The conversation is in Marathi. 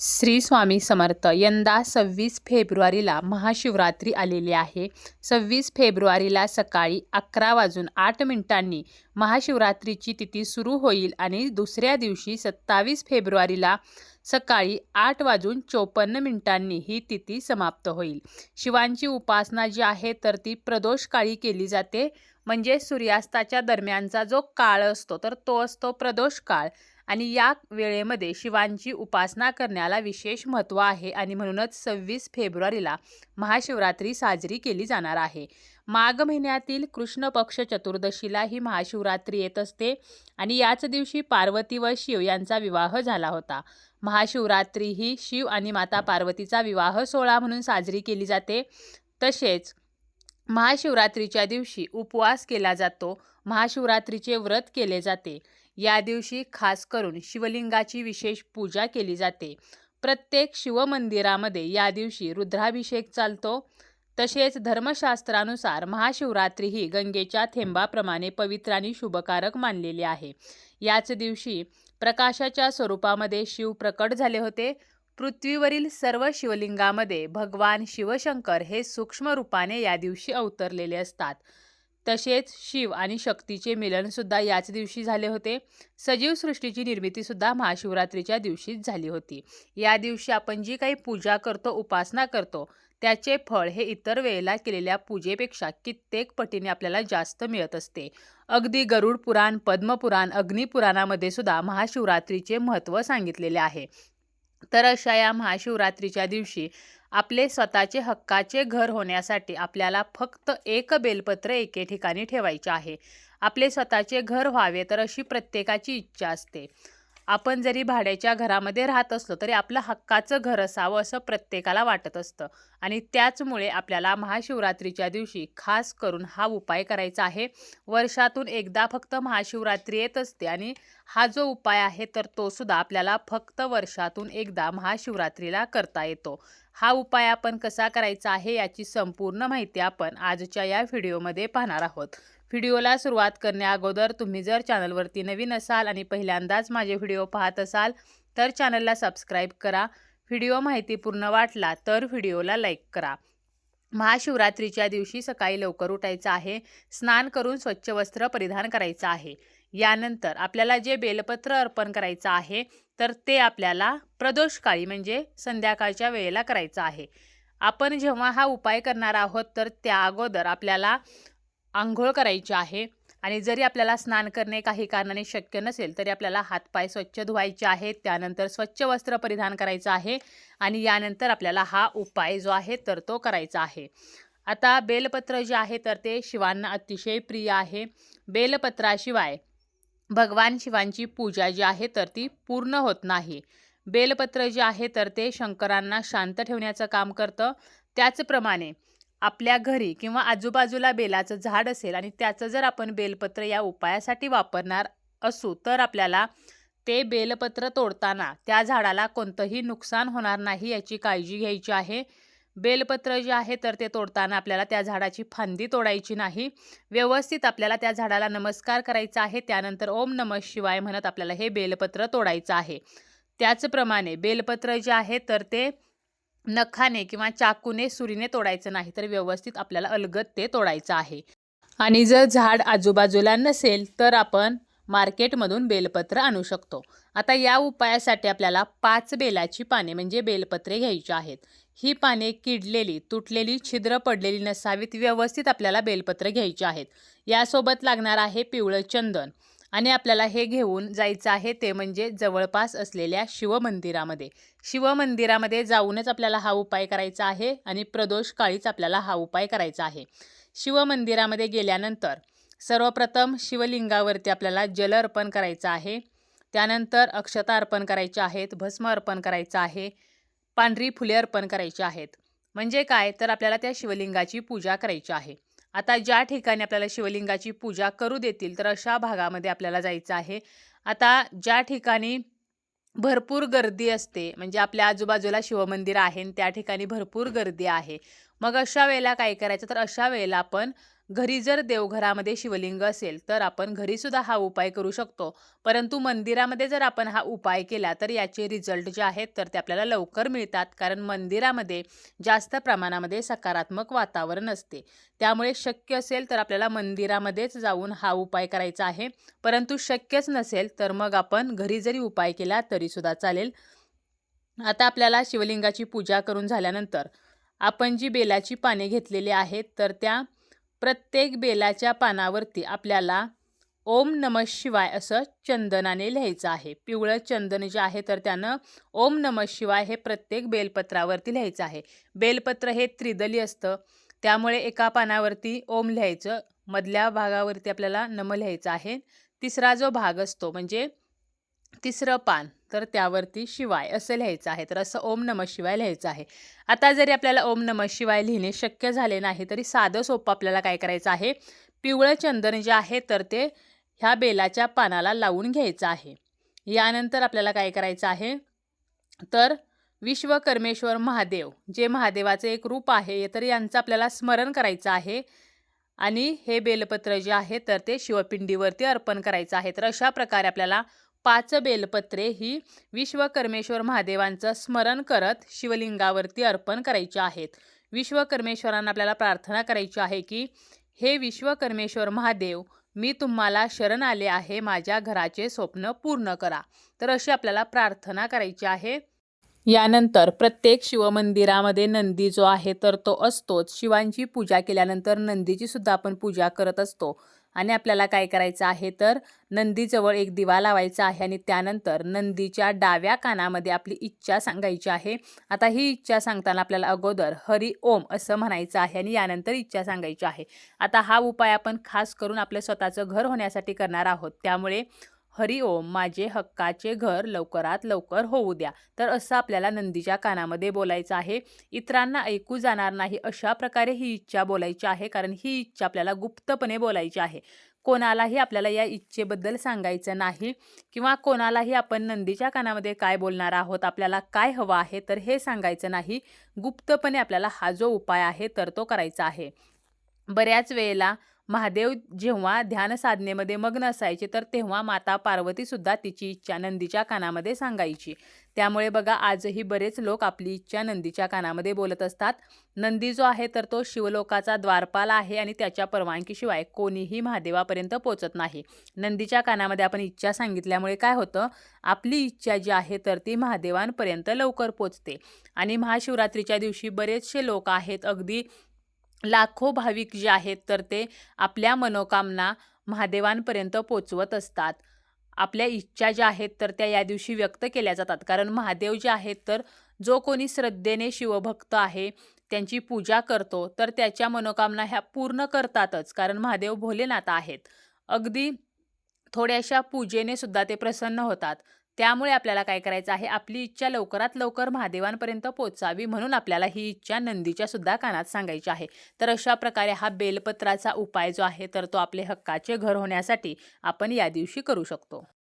श्री स्वामी समर्थ यंदा सव्वीस फेब्रुवारीला महाशिवरात्री आलेली आहे. सव्वीस फेब्रुवारीला सकाळी अकरा वाजून आठ मिनिटांनी महाशिवरात्रीची तिथी सुरू होईल आणि दुसऱ्या दिवशी सत्तावीस फेब्रुवारीला सकाळी आठ वाजून चोपन्न मिनिटांनी ही तिथी समाप्त होईल. शिवांची उपासना जी आहे तर ती प्रदोष काळी केली जाते. म्हणजे सूर्यास्ताच्या दरम्यानचा जो काळ असतो तर तो असतो प्रदोष काळ. आणि या वेळेमध्ये शिवांची उपासना करण्याला विशेष महत्त्व आहे आणि म्हणूनच सव्वीस फेब्रुवारीला महाशिवरात्री साजरी केली जाणार आहे. माघ महिन्यातील कृष्ण पक्ष चतुर्दशीला ही महाशिवरात्री येत असते आणि याच दिवशी पार्वती व शिव यांचा विवाह झाला होता. महाशिवरात्री ही शिव आणि माता पार्वतीचा विवाह सोहळा म्हणून साजरी केली जाते. तसेच महाशिवरात्रीच्या दिवशी उपवास केला जातो. महाशिवरात्रीचे व्रत केले जाते. या दिवशी खास करून शिवलिंगाची विशेष पूजा केली जाते. प्रत्येक शिवमंदिरामध्ये या दिवशी रुद्राभिषेक चालतो. तसेच धर्मशास्त्रानुसार महाशिवरात्री ही गंगेच्या थेंबाप्रमाणे पवित्र आणि शुभकारक मानलेली आहे. याच दिवशी प्रकाशाच्या स्वरूपामध्ये शिव प्रकट झाले होते. पृथ्वीवरील सर्व शिवलिंगामध्ये भगवान शिवशंकर हे सूक्ष्म रूपाने या दिवशी अवतरलेले असतात. तसेच शिव आणि शक्तीचे मिलनसुद्धा याच दिवशी झाले होते. सजीव सृष्टीची निर्मितीसुद्धा महाशिवरात्रीच्या दिवशीच झाली होती. या दिवशी आपण जी काही पूजा करतो उपासना करतो त्याचे फळ हे इतर वेळेला केलेल्या पूजेपेक्षा कित्येक पटीने आपल्याला जास्त मिळत असते. अगदी गरुड पुराण पद्मपुराण अग्निपुराणामध्ये सुद्धा महाशिवरात्रीचे महत्त्व सांगितलेले आहे. तर अशा या महाशिवरात्रीच्या दिवशी आपले स्वतःचे हक्काचे घर होण्यासाठी आपल्याला फक्त एक बेलपत्र एके ठिकाणी ठेवायचे आहे. आपले स्वतःचे घर व्हावे तर अशी प्रत्येकाची इच्छा असते. आपण जरी भाड्याच्या घरामध्ये राहत असलो तरी आपलं हक्काचं घर असावं असं प्रत्येकाला वाटत असतं. आणि त्याचमुळे आपल्याला महाशिवरात्रीच्या दिवशी खास करून हा उपाय करायचा आहे. वर्षातून एकदा फक्त महाशिवरात्री येत असते आणि हा जो उपाय आहे तर तो सुद्धा आपल्याला फक्त वर्षातून एकदा महाशिवरात्रीला करता येतो. हा उपाय आपण कसा करायचा आहे याची संपूर्ण माहिती आपण आजच्या या व्हिडिओमध्ये पाहणार आहोत. व्हिडिओला सुरुवात करण्या अगोदर तुम्ही जर चॅनलवरती नवीन असाल आणि पहिल्यांदाच माझे व्हिडिओ पाहत असाल तर चॅनलला सबस्क्राईब करा. व्हिडिओ माहितीपूर्ण वाटला तर व्हिडिओला लाईक करा. महाशिवरात्रीच्या दिवशी सकाळी लवकर उठायचं आहे स्नान करून स्वच्छ वस्त्र परिधान करायचं आहे. यानंतर आपल्याला जे बेलपत्र अर्पण करायचं आहे तर ते आपल्याला प्रदोषकाळी म्हणजे संध्याकाळच्या वेळेला करायचं आहे. आपण जेव्हा हा उपाय करणार आहोत तर त्या अगोदर आपल्याला आंघोळ करायची आहे आणि जरी आपल्याला स्नान करणे काही कारणाने शक्य नसेल तरी आपल्याला हातपाय स्वच्छ धुवायचे आहेत त्यानंतर स्वच्छ वस्त्र परिधान करायचं आहे आणि यानंतर आपल्याला हा उपाय जो आहे तर तो करायचा आहे. आता बेलपत्र जे आहे तर ते शिवांना अतिशय प्रिय आहे. बेलपत्राशिवाय भगवान शिवांची पूजा जी आहे तर ती पूर्ण होत नाही. बेलपत्र जे आहे तर ते शंकरांना शांत ठेवण्याचं काम करतं. त्याचप्रमाणे आपल्या घरी किंवा आजूबाजूला बेलाचं झाड असेल आणि त्याचं जर आपण बेलपत्र या उपायासाठी वापरणार असू तर आपल्याला ते बेलपत्र तोडताना त्या झाडाला कोणतंही नुकसान होणार नाही याची काळजी घ्यायची आहे. बेलपत्र जे आहे तर ते तोडताना आपल्याला त्या झाडाची फांदी तोडायची नाही. व्यवस्थित आपल्याला त्या झाडाला नमस्कार करायचा आहे. त्यानंतर ओम नम शिवाय म्हणत आपल्याला हे बेलपत्र तोडायचं आहे. त्याचप्रमाणे बेलपत्र जे आहे तर ते नखाने किंवा चाकूने सुरीने तोडायचं नाही तर व्यवस्थित आपल्याला अलगद ते तोडायचं आहे. आणि जर झाड आजूबाजूला नसेल तर आपण मार्केटमधून बेलपत्र आणू शकतो. आता या उपायासाठी आपल्याला पाच बेलाची पाने म्हणजे बेलपत्रे घ्यायची आहेत. ही पाने किडलेली तुटलेली छिद्र पडलेली नसावीत व्यवस्थित आपल्याला बेलपत्र घ्यायची आहेत. यासोबत लागणार आहे पिवळं चंदन. आणि आपल्याला हे घेऊन जायचं आहे ते म्हणजे जवळपास असलेल्या शिवमंदिरामध्ये. शिवमंदिरामध्ये जाऊनच आपल्याला हा उपाय करायचा आहे आणि प्रदोष काळीच आपल्याला हा उपाय करायचा आहे. शिवमंदिरामध्ये गेल्यानंतर सर्वप्रथम शिवलिंगावरती आपल्याला जल अर्पण करायचं आहे. त्यानंतर अक्षता अर्पण करायच्या आहेत भस्म अर्पण करायचं आहे पांढरी फुले अर्पण करायची आहेत. म्हणजे काय? तर आपल्याला त्या शिवलिंगाची पूजा करायची आहे. आता ज्या ठिकाणी आपल्याला शिवलिंगाची पूजा करू देतील तर अशा भागामध्ये आपल्याला जायचं आहे. आता ज्या ठिकाणी भरपूर गर्दी असते म्हणजे आपल्या आजूबाजूला शिवमंदिर आहे त्या ठिकाणी भरपूर गर्दी आहे. मग अशा वेळेला काय करायचं? तर अशा वेळेला आपण घरी जर देवघरामध्ये शिवलिंग असेल तर आपण घरीसुद्धा हा उपाय करू शकतो. परंतु मंदिरामध्ये जर आपण हा उपाय केला तर याचे रिझल्ट जे आहेत तर ते आपल्याला लवकर मिळतात. कारण मंदिरामध्ये जास्त प्रमाणामध्ये सकारात्मक वातावरण असते. त्यामुळे शक्य असेल तर आपल्याला मंदिरामध्येच जाऊन हा उपाय करायचा आहे. परंतु शक्यच नसेल तर मग आपण घरी जरी उपाय केला तरीसुद्धा चालेल. आता आपल्याला शिवलिंगाची पूजा करून झाल्यानंतर आपण जी बेलाची पाने घेतलेली आहेत तर त्या प्रत्येक बेलाच्या पानावरती आपल्याला ओम नम शिवाय असं चंदनाने लिहायचं आहे. पिवळं चंदन जे आहे तर त्यानं ओम नम शिवाय हे प्रत्येक बेलपत्रावरती लिहायचं आहे. बेलपत्र हे त्रिदली असतं. त्यामुळे एका पानावरती ओम लिहायचं मधल्या भागावरती आपल्याला नम लिहायचं आहे. तिसरा जो भाग असतो म्हणजे तिसरं पान. तर त्यावरती शिवाय असं लिहायचं आहे. तर असं ओम नम शिवाय लिहायचं आहे. आता जरी आपल्याला ओम नम शिवाय लिहिणे शक्य झाले नाही तरी साधं सोपं आपल्याला काय करायचं आहे? पिवळं चंदन जे आहे तर ते ह्या बेलाच्या पानाला लावून घ्यायचं आहे. यानंतर आपल्याला काय करायचं आहे? तर विश्वकर्मेश्वर महादेव जे महादेवाचे एक रूप आहे तर यांचं आपल्याला स्मरण करायचं आहे. आणि हे बेलपत्र जे आहे तर ते शिवपिंडीवरती अर्पण करायचं आहे. तर अशा प्रकारे आपल्याला पाच बेलपत्रे ही विश्वकर्मेश्वर महादेवांचं स्मरण करत शिवलिंगावरती अर्पण करायची आहेत. विश्वकर्मेश्वरांना आपल्याला प्रार्थना करायची आहे की हे विश्वकर्मेश्वर महादेव मी तुम्हाला शरण आले आहे माझ्या घराचे स्वप्न पूर्ण करा. तर अशी आपल्याला प्रार्थना करायची आहे. यानंतर प्रत्येक शिवमंदिरामध्ये नंदी जो आहे तर तो असतोच. शिवांची पूजा केल्यानंतर नंदीची सुद्धा आपण पूजा करत असतो. आणि आपल्याला काय करायचं आहे? तर नंदीजवळ एक दिवा लावायचा आहे आणि त्यानंतर नंदीच्या डाव्या कानामध्ये आपली इच्छा सांगायची आहे. आता ही इच्छा सांगताना आपल्याला अगोदर हरी ओम असं म्हणायचं आहे आणि यानंतर इच्छा सांगायची आहे. आता हा उपाय आपण खास करून आपलं स्वतःचं घर होण्यासाठी करणार आहोत. त्यामुळे हरी ओम माझे हक्काचे घर लवकरात लवकर होऊ द्या. तर असं आपल्याला नंदीच्या कानामध्ये बोलायचं आहे. इतरांना ऐकू जाणार नाही अशा प्रकारे ही इच्छा बोलायची आहे कारण ही इच्छा आपल्याला गुप्तपणे बोलायची आहे. कोणालाही आपल्याला या इच्छेबद्दल सांगायचं नाही किंवा कोणालाही आपण नंदीच्या कानामध्ये काय बोलणार आहोत आपल्याला काय हवं आहे तर हे सांगायचं नाही. गुप्तपणे आपल्याला हा जो उपाय आहे तर तो करायचा आहे. बऱ्याच वेळेला महादेव जेव्हा ध्यान साधनेमध्ये मग्न असायचे तर तेव्हा माता पार्वतीसुद्धा तिची इच्छा नंदीच्या कानामध्ये सांगायची. त्यामुळे बघा आजही बरेच लोक आपली इच्छा नंदीच्या कानामध्ये बोलत असतात. नंदी जो आहे तर तो शिवलोकाचा द्वारपाल आहे आणि त्याच्या परवानगीशिवाय कोणीही महादेवापर्यंत पोचत नाही. नंदीच्या कानामध्ये आपण इच्छा सांगितल्यामुळे काय होतं? आपली इच्छा जी आहे तर ती महादेवांपर्यंत लवकर पोचते. आणि महाशिवरात्रीच्या दिवशी बरेचसे लोक आहेत अगदी लाखो भाविक जे आहेत तर ते आपल्या मनोकामना महादेवांपर्यंत पोचवत असतात. आपल्या इच्छा ज्या आहेत तर त्या या दिवशी व्यक्त केल्या जातात. कारण महादेव जे आहेत तर जो कोणी श्रद्धेने शिवभक्त आहे त्यांची पूजा करतो तर त्याच्या मनोकामना ह्या पूर्ण करतातच. कारण महादेव भोलेनाथ आहेत. अगदी थोड्याशा पूजेने सुद्धा ते प्रसन्न होतात. त्यामुळे आपल्याला काय करायचं आहे? आपली इच्छा लवकरात लवकर महादेवांपर्यंत पोचावी म्हणून आपल्याला ही इच्छा नंदीच्या सुद्धा कानात सांगायची आहे. तर अशा प्रकारे हा बेलपत्राचा उपाय जो आहे तर तो आपले हक्काचे घर होण्यासाठी आपण या दिवशी करू शकतो.